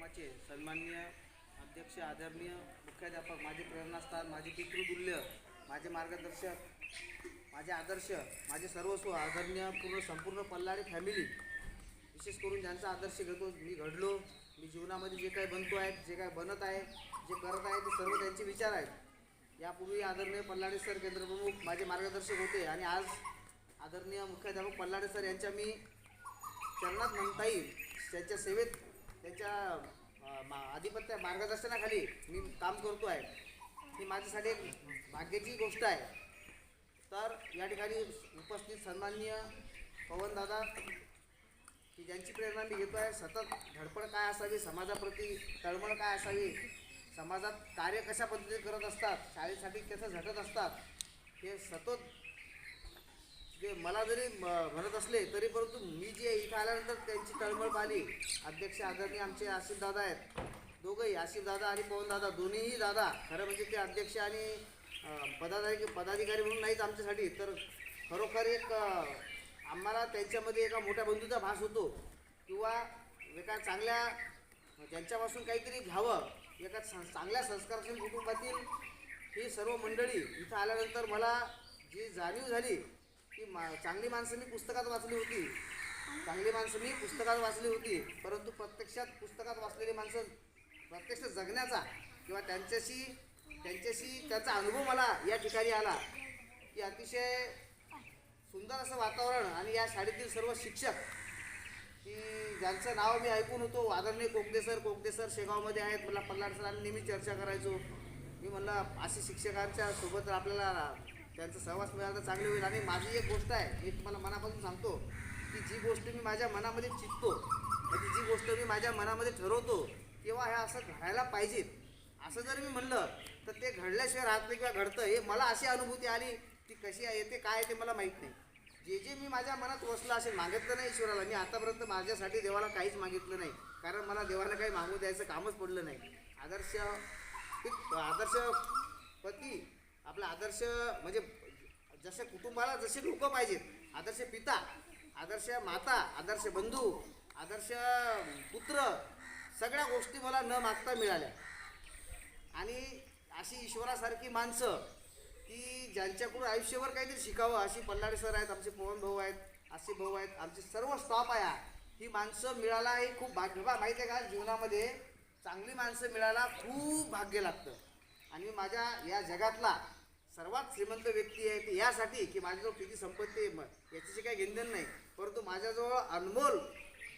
कार्यक्रमाचे सन्माननीय अध्यक्ष आदरणीय मुख्याध्यापक माझे प्रेरणास्थान माझे पितृतुल्य माझे मार्गदर्शक माझे आदर्श माझे सर्वस्व आदरणीय पूर्ण संपूर्ण पल्लाडी फॅमिली विशेष करून ज्यांचा आदर्श घेतो मी घडलो मी जीवनामध्ये जे काही बनतो आहे जे काय बनत आहे जे करत आहे ते सर्व त्यांचे विचार आहेत. यापूर्वी आदरणीय पल्लाडे सर केंद्रप्रमुख माझे मार्गदर्शक होते आणि आज आदरणीय मुख्याध्यापक पल्लाडे सर यांच्या मी चरणात म्हणता येईल. त्यांच्या सेवेत त्यांच्या मा आधिपत्य मार्गदर्शनाखाली मी काम करतो आहे. ही माझ्यासाठी एक भाग्याची गोष्ट आहे. तर या ठिकाणी उपस्थित सन्माननीय पवनदादा की ज्यांची प्रेरणा मी घेतो आहे सतत धडपड काय असावी समाजाप्रती तळमळ काय असावी समाजात कार्य कशा पद्धतीने करत असतात शाळेसाठी कसं झटत असतात हे सतत जे मला जरी म- म्हणत असले तरी परंतु मी जे इथं आल्यानंतर त्यांची तळमळ पाहिली. अध्यक्ष आदरणीय आमचे आसिफ दादा आहेत. दोघंही आसिफ दादा आणि पवन दादा दोन्हीही दादा खरं म्हणजे ते अध्यक्ष आणि पदाधारी पदाधिकारी पदाधिकारी म्हणून नाहीत आमच्यासाठी तर खरोखर एक आम्हाला त्यांच्यामध्ये एका मोठ्या बंधूचा भास होतो. किंवा एका चांगल्या ज्यांच्यापासून काहीतरी घ्यावं एका सं- चांगल्या संस्कारशील कुटुंबातील ही सर्व मंडळी इथं आल्यानंतर मला जी जाणीव झाली की मा चांगली माणसं मी पुस्तकात वाचली होती. चांगली माणसं मी पुस्तकात वाचली होती. परंतु प्रत्यक्षात पुस्तकात वाचलेली माणसं प्रत्यक्ष जगण्याचा किंवा त्यांच्याशी त्यांच्याशी त्याचा अनुभव मला या ठिकाणी आला. की अतिशय सुंदर असं वातावरण आणि या शाळेतील सर्व शिक्षक की ज्यांचं नाव मी ऐकून होतो आदरणीय कोकदे सर कोकदे सर शेगावमध्ये आहेत. मला पल्लाड सरांनी नेहमी चर्चा करायचो. मी म्हणलं असे शिक्षकांच्या सोबत आपल्याला त्यांचा सहवास मिळाला तर चांगले होईल. आणि माझी एक गोष्ट आहे मी तुम्हाला मनापासून सांगतो की जी गोष्ट मी माझ्या मनामध्ये चित्तो म्हणजे जी गोष्ट मी माझ्या मनामध्ये ठरवतो तेव्हा हे असं घडायला पाहिजेत असं जर मी म्हणलं तर ते घडल्याशिवाय राहत नाही किंवा घडतं. हे मला अशी अनुभूती आली ती कशी आहे ते काय आहे ते मला माहीत नाही. जे जे मी माझ्या मनात वसलं असेल मागितलं नाही ईश्वराला. मी आतापर्यंत माझ्यासाठी देवाला काहीच मागितलं नाही. कारण मला देवाला काही मागू द्यायचं कामच पडलं नाही. आदर्श आदर्श पती आपला आदर्श म्हणजे जसे कुटुंबाला जसे लोक पाहिजेत आदर्श पिता आदर्श माता आदर्श बंधू आदर्श पुत्र सगळ्या गोष्टी मला न मागता मिळाल्या. आणि अशी ईश्वरासारखी माणसं की ज्यांच्याकडून आयुष्यभर काहीतरी शिकावं अशी पल्लाडे सर आहेत आमचे पवन भाऊ आहेत आसिफ भाऊ आहेत आमचे सर्व स्टॉप आहे ही. माणसं मिळायला हे खूप भाग्य. बा माहिती आहे का? जीवनामध्ये चांगली माणसं मिळायला खूप भाग्य लागतं. आणि माझ्या या जगातला सर्वात श्रीमंत व्यक्ती आहे ते यासाठी की माझ्याजवळ किती संपत्ती आहे मग याच्याशी काही घेणदेण नाही. परंतु माझ्याजवळ अनमोल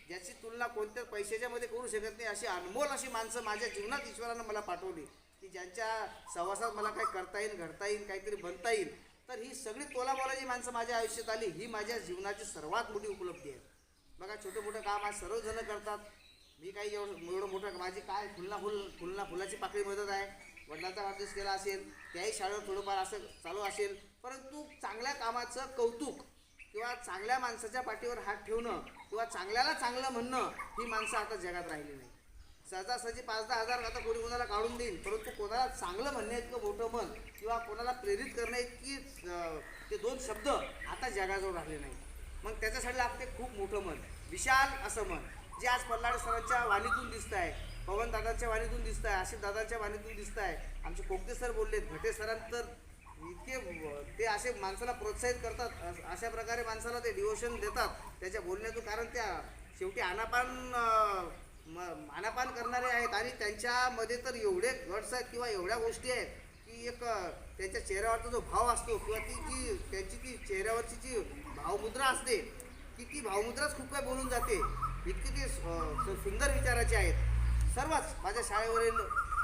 ज्याची तुलना कोणत्या पैशाच्या मध्ये करू शकत नाही अशी अनमोल अशी माणसं माझ्या जीवनात ईश्वरानं मला पाठवली. की ज्यांच्या सहवासात मला काही करता येईल घडता येईल काहीतरी बनता येईल तर ही सगळी तोलाबोलाची माणसं माझ्या आयुष्यात आली. ही माझ्या जीवनाची सर्वात मोठी उपलब्धी आहे. बघा छोटं मोठं काम आज सर्वजणं करतात. मी काही एवढं एवढं मोठं माझी काय फुलना फुल फुलना फुलाची पाकळी मदत आहे. वडिलांचा वाढदिवस केला असेल त्याही शाळेवर थोडंफार असं चालू असेल परंतु चांगल्या कामाचं कौतुक किंवा चांगल्या माणसाच्या पाठीवर हात ठेवणं किंवा चांगल्याला चांगलं म्हणणं ही माणसं आता जगात राहिली नाही सहजासहजी पाच दहा हजार आता कोणी कोणाला काढून देईल परंतु कोणाला चांगलं म्हणणं इतकं मोठं मन किंवा कोणाला प्रेरित करणं इतकी ते दोन शब्द आता जगाजवळ राहिले नाही मग त्याच्यासाठी लागते खूप मोठं मन विशाल असं मन जे आज पल्लाड सरांच्या वाणीतून दिसत आहे पवन दादांच्या वाणीतून दिसत आहे आशिष दादांच्या वाणीतून दिसत आहे आमचे कोकते सर बोलले भटे सरांतर इतके ते असे माणसाला प्रोत्साहित करतात अशा प्रकारे माणसाला ते डिवोशन देतात. त्याच्या बोलण्यातून कारण त्या शेवटी आनापान म- आनापान करणारे आहेत आणि त्यांच्यामध्ये तर एवढे गट्स आहेत किंवा एवढ्या गोष्टी आहेत की एक त्यांच्या चेहऱ्यावरचा जो भाव असतो किंवा ती जी त्यांची ती चेहऱ्यावरची जी भावमुद्रा असते की ती भावमुद्राच खूप काय बोलून जाते. इतकी ती सुंदर विचाराची आहेत. सर्वच माझ्या शाळेवरील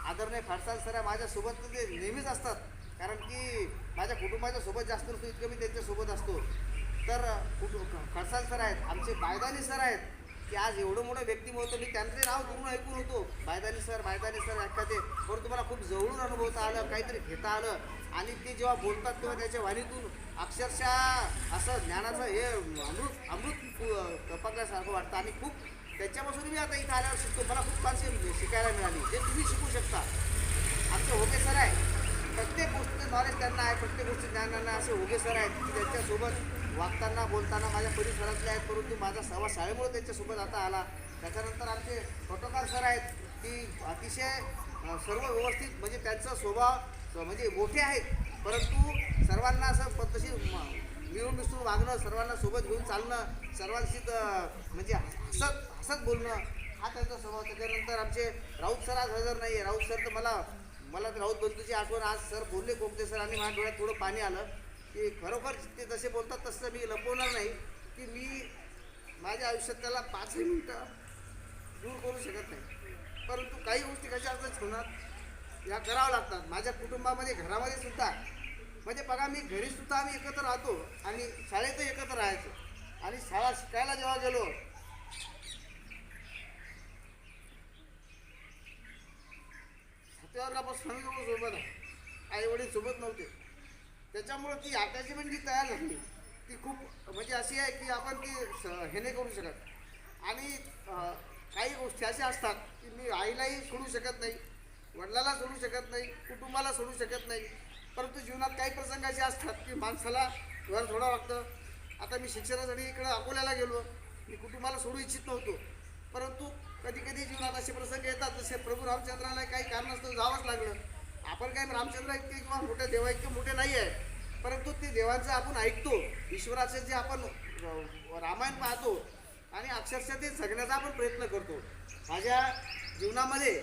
आदरणीय फाडसाल सर माझ्यासोबत ते नेहमीच असतात. कारण की माझ्या कुटुंबाच्या सोबत जास्त नसतो इतकं मी त्यांच्यासोबत असतो. तर कुटु खडसाल सर आहेत आमचे बायदानी सर आहेत. की आज एवढं मोठं व्यक्तिमत्व मी त्यांचे नाव पूर्ण ऐकून होतो. बायदानी सर बायदानी सर एखादे परंतु मला खूप जवळून अनुभवता आलं काहीतरी घेता आलं. आणि ते जेव्हा बोलतात तेव्हा त्याच्या वाणीतून अक्षरशः असं ज्ञानाचं हे अमृत अमृत कपाकल्यासारखं वाटतं. आणि खूप त्याच्यापासून मी आता इथं आल्यावर शिकतो. मला खूप कॉन्सेप्ट शिकायला मिळाली. जे तुम्ही शिकू शकता. आमचे ओके सर आहे प्रत्येक गोष्टीचं नॉलेज त्यांना आहे. प्रत्येक गोष्टी ज्ञानांना असे होगे सर आहेत. की त्यांच्यासोबत वागताना बोलताना माझ्या परिसरातले आहेत. परंतु माझा सहवास शाळेमुळे त्यांच्यासोबत आता आला. त्याच्यानंतर आमचे फोटोकार सर आहेत. की अतिशय सर्व व्यवस्थित म्हणजे त्यांचा स्वभाव म्हणजे मोठे आहेत. परंतु सर्वांना असं पद्धतशीर मिळून मिसळून वागणं सर्वांना सोबत घेऊन चालणं सर्वांशी म्हणजे हसत हसत बोलणं हा त्यांचा स्वभाव त्याच्यानंतर आमचे राऊत सर आज हजर नाही आहे राऊत सर तर मला मला तर राऊत बंधूची आठवण आज सर बोलले कोकते सर आणि माझ्या डोळ्यात थोडं पाणी आलं की खरोखर ते जसे बोलतात तसं मी लपवणार नाही की मी माझ्या आयुष्यात त्याला पाचही मिनटं दूर करू शकत नाही. परंतु काही गोष्टी कशा असतात होणार या कराव्या लागतात. माझ्या कुटुंबामध्ये घरामध्ये सुद्धा. म्हणजे बघा मी घरीसुद्धा आम्ही एकत्र राहतो आणि शाळेतही एकत्र राहायचो. आणि शाळा शिकायला जेव्हा गेलो त्यावर वर्गापासून आम्ही सोबत आहे. आईवडील सोबत नव्हते. त्याच्यामुळं ती अटॅचमेंट जी तयार झाली ती खूप म्हणजे अशी आहे की आपण ती स- हे नाही करू शकत. आणि काही गोष्टी अशा असतात की मी आईलाही सोडू शकत नाही वडिलाला सोडू शकत नाही कुटुंबाला सोडू शकत नाही. परंतु जीवनात काही प्रसंग असे असतात की माणसाला घर सोडावं लागतं आता मी शिक्षणासाठी इकडं अकोल्याला गेलो. मी कुटुंबाला सोडू इच्छित नव्हतो. परंतु कधी कधी जीवनात असे प्रसंग येतात जसे प्रभू रामचंद्राला काही कारणास्तव जावंच लागलं. आपण काय रामचंद्र इतके किंवा मोठे देवा इतके मोठे नाही आहे परंतु ते देवांचं आपण ऐकतो. ईश्वराचं जे आपण रामायण पाहतो आणि अक्षरशः ते जगण्याचा आपण प्रयत्न करतो. माझ्या जीवनामध्ये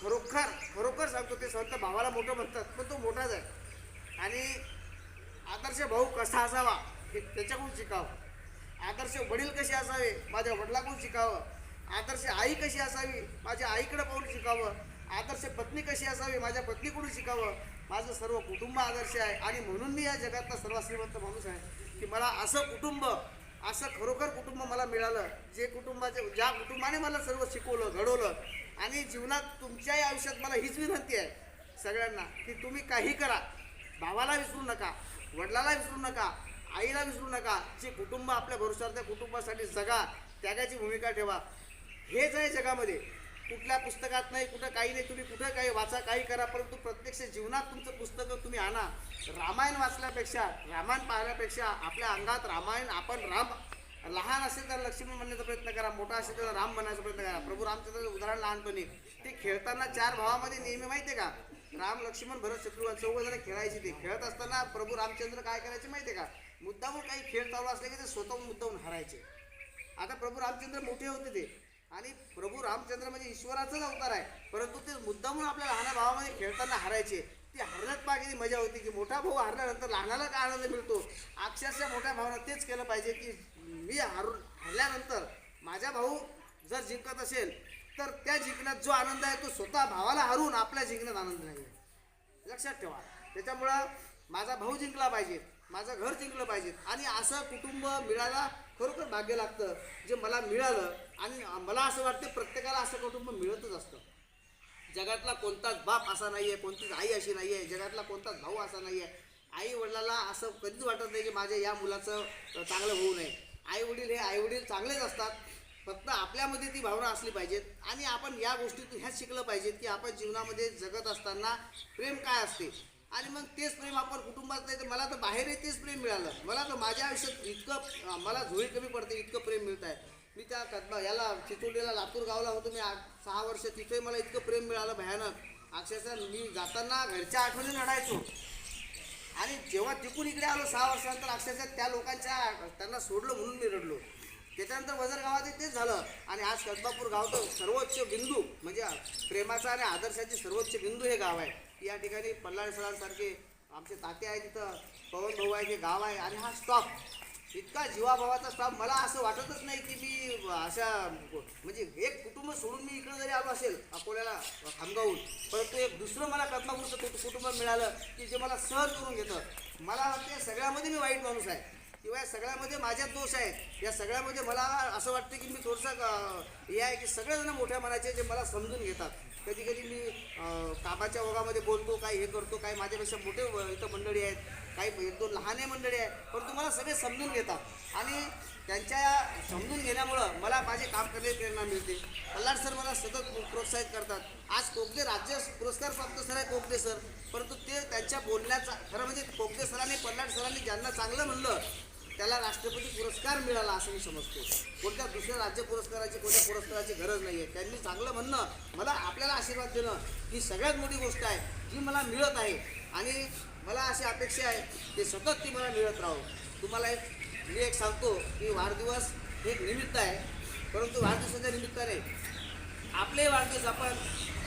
खरोखर खरोखर सांगतो ते संत भावाला मोठं म्हणतात पण तो मोठाच आहे. आणि आदर्श भाऊ कसा असावा हे त्याच्याकडून शिकावं. आदर्श वडील कसे असावे माझ्या वडिलाकडून शिकावं. आदर्श आई कशी असावी? माझ्या आईकडे पाहून शिकावं. आदर्श पत्नी कशी असावी? माझ्या पत्नीकडून शिकावं. माझं सर्व कुटुंब आदर्श आहे. आणि म्हणून मी या जगातला सर्वात श्रीमंत माणूस आहे. की मला असं कुटुंब असं खरोखर कुटुंब मला मिळालं. जे कुटुंबाचे ज्या कुटुंबाने मला सर्व शिकवलं घडवलं. आणि जीवनात तुमच्याही आयुष्यात मला हीच विनंती आहे. सगळ्यांना की तुम्ही काही करा. भावाला विसरू नका. वडिलाला विसरू नका. आईला विसरू नका. जे कुटुंब आपल्या भरोशावर त्या कुटुंबासाठी जगा. त्यागाची भूमिका ठेवा. हेच आहे जगामध्ये. कुठल्या पुस्तकात नाही कुठं काही नाही तुम्ही कुठं काही वाचा काही करा परंतु प्रत्यक्ष जीवनात तुमचं पुस्तकं तुम्ही आणा. रामायण वाचल्यापेक्षा रामायण पाहण्यापेक्षा आपल्या अंगात रामायण आपण राम लहान असेल तर लक्ष्मण म्हणण्याचा प्रयत्न करा मोठा असेल तर राम बनण्याचा प्रयत्न करा. प्रभू रामचंद्राचं उदाहरण लहानपणी. ते खेळताना चार भावामध्ये नेहमी माहिती आहे का? राम लक्ष्मण भरत शत्रुघ्न चौघ जण खेळायचे ते. खेळत असताना प्रभू रामचंद्र काय करायचे माहिती आहे का? मुद्दामून काही खेळ चालू असले की ते स्वतःहून मुद्दाहून हरायचे. आता प्रभू रामचंद्र मोठे होते ते. आणि प्रभू रामचंद्र म्हणजे ईश्वराचाच अवतार आहे. परंतु ते मुद्दामून आपल्या लहान भावामध्ये खेळताना हरायचे. ती हरण्यात मागे मजा होती की मोठा भाऊ हरल्यानंतर लहानाला काय आनंद मिळतो? अक्षरशः मोठ्या भावानं तेच केलं पाहिजे की मी हारून हरल्यानंतर माझा भाऊ जर जिंकत असेल तर त्या जिंकण्यात जो आनंद आहे तो स्वतः भावाला हरून आपल्या जिंकण्यात आनंद नाही आहे. लक्षात ठेवा. त्याच्यामुळं माझा भाऊ जिंकला पाहिजे माझं घर जिंकलं पाहिजे. आणि असं कुटुंब मिळायला खरोखर भाग्य लागतं. जे मला मिळालं आणि मला असं वाटतं प्रत्येकाला असं कुटुंब मिळतच असतं. जगातला कोणताच बाप असा नाही आहे कोणतीच आई अशी नाही आहे जगातला कोणताच भाऊ असा नाही आहे आई वडिलाला असं कधीच वाटत नाही की माझ्या या मुलाचं चांगलं होऊ नये. आई वडील हे आई वडील चांगलेच असतात फक्त आपल्यामध्ये ती भावना असली पाहिजेत. आणि आपण या गोष्टीतून ह्याच शिकलं पाहिजेत की आपण जीवनामध्ये जगत असताना प्रेम काय असते? आणि मग तेच प्रेम आपण कुटुंबात नाही तर मला तर बाहेरही तेच प्रेम मिळालं. मला तर माझ्या आयुष्यात इतकं मला झोळी कमी पडते इतकं प्रेम मिळत आहे मी त्या कदबा याला चिचोलीला लातूर गावला होतो मी सहा वर्ष. तिथे मला इतकं प्रेम मिळालं भयानक. अक्षरशः मी जाताना घरच्या आठवणी लढायचो आणि जेव्हा तिकून इकडे आलो सहा वर्षानंतर अक्षरशः त्या लोकांच्या त्यांना सोडलं म्हणून मी रडलो. त्याच्यानंतर वजर गावात तेच झालं. आणि आज कदमापूर गाव तर सर्वोच्च बिंदू म्हणजे प्रेमाचा आणि आदर्शाचे सर्वोच्च बिंदू हे गाव आहे. या ठिकाणी पल्लाळ सरांसारखे आमचे ताते आहे तिथं पवन भाऊ आहे हे गाव आहे. आणि हा स्टॉप इतका जीवाभावाचा स्टॉप मला असं वाटतच नाही की मी अशा म्हणजे एक कुटुंब सोडून मी इकडं जरी आलो असेल अकोल्याला खामगावून परंतु एक दुसरं मला कदमापूरचं कुटु- कुटुंब मिळालं की जे मला सहज करून घेतं. मला वाटते सगळ्यामध्ये मी वाईट माणूस आहे. किंवा या सगळ्यामध्ये माझ्यात दोष आहेत. या सगळ्यामध्ये मला असं वाटतं की मी थोडंसं हे आहे की सगळेजण मोठ्या मनाचे जे मला समजून घेतात. कधी कधी मी कामाच्या ओघामध्ये बोलतो काही हे करतो काही माझ्यापेक्षा मोठे व- इथं मंडळी आहेत. काही एक दोन लहाने मंडळी आहे परंतु मला सगळे समजून घेतात. आणि त्यांच्या समजून घेण्यामुळं मला माझे काम करण्याची प्रेरणा मिळते. कल्लाड सर मला सतत प्रोत्साहित करतात. आज कोकणे राज्य पुरस्कार प्राप्त सर आहे कोकणे सर परंतु ते त्यांच्या बोलण्याचा खरं म्हणजे कोकणे सरांनी पल्लाड सरांनी ज्यांना चांगलं म्हणलं त्याला राष्ट्रपती पुरस्कार मिळाला असं मी समजतो. कोणत्या दुसऱ्या राज्य पुरस्काराची कोणत्या पुरस्काराची गरज नाही आहे त्यांनी चांगलं म्हणणं मला आपल्याला आशीर्वाद देणं ही सगळ्यात मोठी गोष्ट आहे जी मला मिळत आहे. आणि मला अशी अपेक्षा आहे की सतत ती मला मिळत राहो. तुम्हाला एक मी एक सांगतो की वाढदिवस हे एक निमित्त आहे परंतु वाढदिवसाच्या म्हणजे निमित्ताने आपले वाढदिवस आपण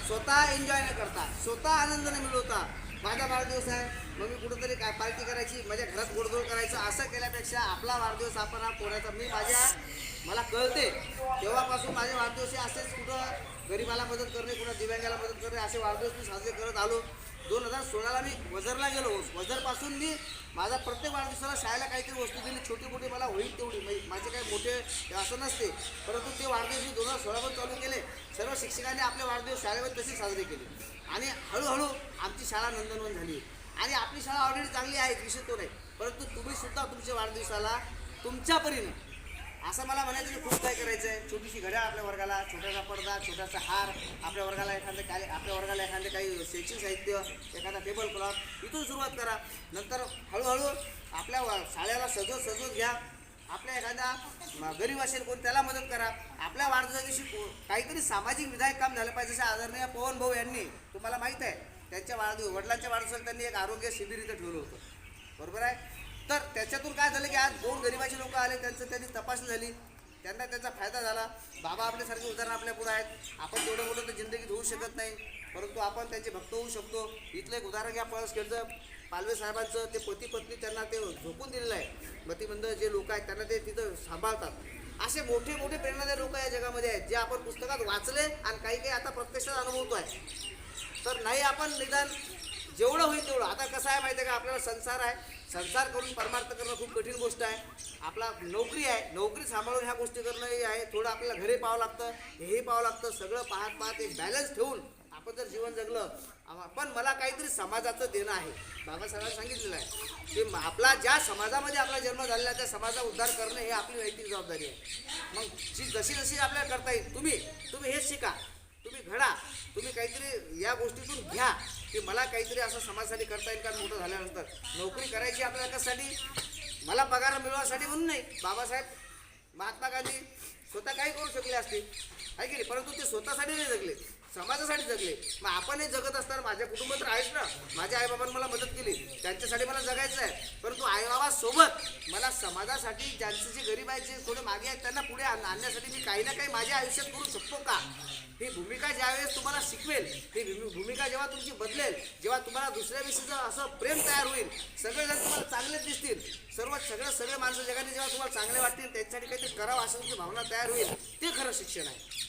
स्वतः एन्जॉय न करता स्वतः आनंदाने मिळवता. माझा वाढदिवस आहे मग मी कुठंतरी काय पार्टी करायची माझ्या घरात गोडधोड करायचं असं केल्यापेक्षा आपला वाढदिवस आपण हा कोणाचा मी माझ्या मला कळते तेव्हापासून माझे वाढदिवस हे असेच कुठं गरीबाला मदत करणे कुठं दिव्यांगाला मदत करणे असे वाढदिवस मी साजरे करत आलो. दोन हजार सोळाला मी वझरला गेलो. वझरपासून मी माझा प्रत्येक वाढदिवसाला शाळेला काहीतरी वस्तू दिली. छोटी मोठी मला होईल तेवढी. म्हणजे माझे काही मोठे असं नसते. परंतु ते वाढदिवस मी दोन हजार सोळावर चालू केले. सर्व शिक्षकांनी आपले वाढदिवस शाळेवर तसे साजरे केले. आणि हळूहळू आमची शाळा नंदनवन झाली. आणि आपली शाळा ऑलरेडी चांगली आहे विषय तो नाही. परंतु तुम्हीसुद्धा तुमच्या वाढदिवसाला तुमच्या परीने असं मला म्हणायचं की खूप काय करायचं आहे छोटीशी घड्याळ आपल्या वर्गाला छोटासा पडदा छोटासा हार आपल्या वर्गाला एखादं काय आपल्या वर्गाला एखादं काही शैक्षणिक साहित्य एखादा टेबल क्लॉथ इथून सुरुवात करा. नंतर हळूहळू आपल्या शाळेला सजवत सजवत घ्या. आपल्या एखादा गरीब असेल कोण त्याला मदत करा. आपल्या वाढदिवसाशी को- काहीतरी सामाजिक विधायक काम झालं पाहिजे जसे आदरणीय पवन भाऊ यांनी तुम्हाला माहीत आहे. त्यांच्या वाढदिवस वडिलांच्या वाढदिवसाला त्यांनी एक आरोग्य शिबिर इथं ठेवलं होतं. बरोबर आहे? तर त्याच्यातून काय झालं की आज दोन गरिबाचे लोक आले त्यांचं त्यांनी तपासणी झाली. त्यांना त्याचा फायदा झाला. बाबा आपल्यासारखे उदाहरण आपल्या पुढे आहेत. आपण तेवढं मोठं तर जिंदगीत होऊ शकत नाही. परंतु आपण त्यांचे भक्त होऊ शकतो. इथलं एक उदाहरण घ्या परस खेळचं पालवे साहेबांचं ते पती पत्नी त्यांना ते झोपून दिलेलं आहे. मतिमंद जे लोक आहेत त्यांना ते तिथं सांभाळतात. असे मोठे मोठे प्रेरणादायी लोक या जगामध्ये आहेत जे आपण पुस्तकात वाचले आणि काही काही आता प्रत्यक्षात अनुभवतो आहे तर नाही आपण निदान जेवढं होईल तेवढं. आता कसं आहे माहिती आहे का? आपल्याला संसार आहे. संसार करून परमार्थ करणं खूप कठीण गोष्ट आहे. आपला नोकरी आहे नोकरी सांभाळून ह्या गोष्टी करणं हे आहे. थोडं आपल्याला घरी पाहावं लागतं हेही पाहावं लागतं सगळं पाहत पाहत एक बॅलन्स ठेवून आपण जर जीवन जगलं पण मला काहीतरी समाजाचं देणं आहे. बाबासाहेबांनी सांगितलेलं आहे की आपला ज्या समाजामध्ये आपला जन्म झालेला आहे त्या समाजाचा उद्धार करणं हे आपली वैयक्तिक जबाबदारी आहे. मग जी जशी जशी आपल्याला करता येईल तुम्ही तुम्ही हेच शिका. तुम्ही घडा. तुम्ही काहीतरी या गोष्टीतून घ्या. की मला काहीतरी असं समाजासाठी करता येईल का? मोठं झाल्यानंतर. नोकरी करायची आपल्याला कशासाठी? मला पगार मिळवासाठी म्हणून नाही. बाबासाहेब महात्मा गांधी स्वतः काही करू शकले असते. आहे की नाही? परंतु ते स्वतःसाठी नाही जगले. समाजासाठी जगले. मग आपण हे जगत असताना माझ्या कुटुंब तर आहेच ना. माझ्या आईबाबांनी मला मदत केली. त्यांच्यासाठी मला जगायचं आहे. परंतु आईबाबासोबत मला समाजासाठी ज्यांचे जे गरीब आहेत जे थोडे मागे आहेत त्यांना पुढे आणण्यासाठी मी काही ना काही माझ्या आयुष्यात करू शकतो का? ही भूमिका ज्यावेळेस तुम्हाला शिकवेल ही भूमिका जेव्हा तुमची बदलेल जेव्हा तुम्हाला दुसऱ्याविषयीचं असं प्रेम तयार होईल सगळेजण तुम्हाला चांगलेच दिसतील. सर्व सगळं सगळे माणसं जगाने जेव्हा तुम्हाला चांगले वाटतील त्यांच्यासाठी काहीतरी करावं असं तुमची भावना तयार होईल. ते खरं शिक्षण आहे.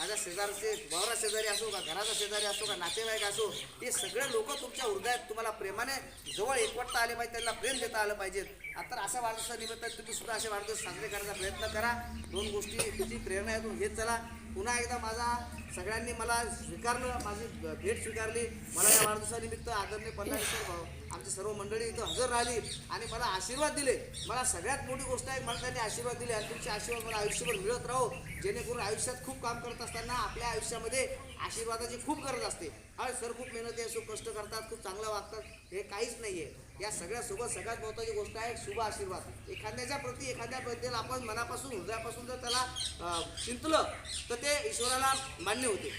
माझ्या शेजारचे भावरा शेजारी असो का घराचा शेजारी असो का नातेवाईक असो हे सगळे लोक तुमच्या हृदयात तुम्हाला प्रेमाने जवळ एकवटता आले पाहिजे त्यांना प्रेम देता आलं पाहिजे. तर अशा वाढदिवसानिमित्त तुम्ही सुद्धा असे वाढदिवस साजरे करण्याचा प्रयत्न करा. दोन गोष्टी तुझी प्रेरणा आहे हेच चला. पुन्हा एकदा माझा सगळ्यांनी मला स्वीकारलं माझी भेट स्वीकारली. मला या वाढदिवसानिमित्त आदरणीय पल्लाळेश्वर भाऊ आमची सर्व मंडळी इथं हजर राहिली आणि मला आशीर्वाद दिले. मला सगळ्यात मोठी गोष्ट आहे मला त्यांनी आशीर्वाद दिले आणि तुमचे आशीर्वाद मला आयुष्यभर मिळत राहो. जेणेकरून आयुष्यात खूप काम करत असताना आपल्या आयुष्यामध्ये आशीर्वादाची खूप गरज असते. अरे सर खूप मेहनत आहे असो कष्ट करतात खूप चांगलं वागतात हे काहीच नाही आहे या सगळ्यासोबत सगळ्यात महत्त्वाची गोष्ट आहे शुभ आशीर्वाद. एखाद्याच्या प्रती एखाद्याबद्दल आपण मनापासून हृदयापासून जर त्याला चिंतलं तर ते ईश्वराला मान्य होते.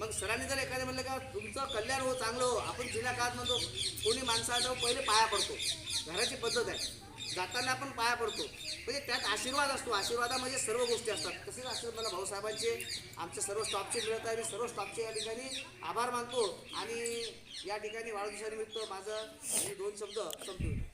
मग सरांनी जर एखादं म्हणलं का तुमचं कल्याण हो चांगलं हो आपण जुन्या काळात म्हणतो कोणी माणसाचं पहिले पाया पडतो. घराची पद्धत आहे. जाताना आपण पाया पडतो. म्हणजे त्यात आशीर्वाद असतो. आशीर्वादामध्ये सर्व गोष्टी असतात. तसेच आशीर्वाद मला भाऊसाहेबांचे आमच्या सर्व स्टॉपचे मिळत आहे. मी सर्व स्टॉपचे या ठिकाणी आभार मानतो. आणि या ठिकाणी वाढदिवसानिमित्त माझं दोन शब्द संपतो